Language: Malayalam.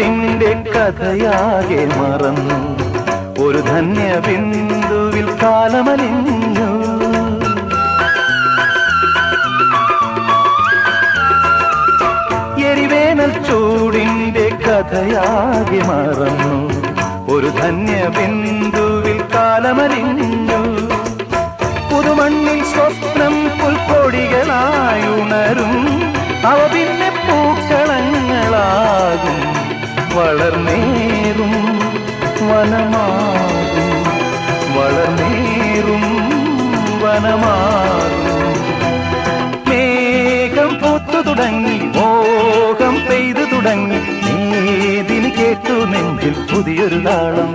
ചൂടിന്റെ കഥയാകെ മറന്നു. ഒരു ധന്യ ബിന്ദുവിൽ കാലമലിഞ്ഞു. എരിവേനൽ ചൂടിന്റെ കഥയാകെ മറന്നു. ഒരു ധന്യ ബിന്ദുവിൽ കാലമലിഞ്ഞു. പുതുമണ്ണിൽ സ്വപ്നം പുൽക്കോടികളായുണരും അവ പിന്നെ വളർന്നേറും വനമാകും വളർന്നേറും വനമാകും മേഘം പൂത്തു തുടങ്ങി മോഹം പെയ്തു തുടങ്ങി നേതിന് കേട്ടു നെഞ്ചിൽ പുതിയൊരു താളം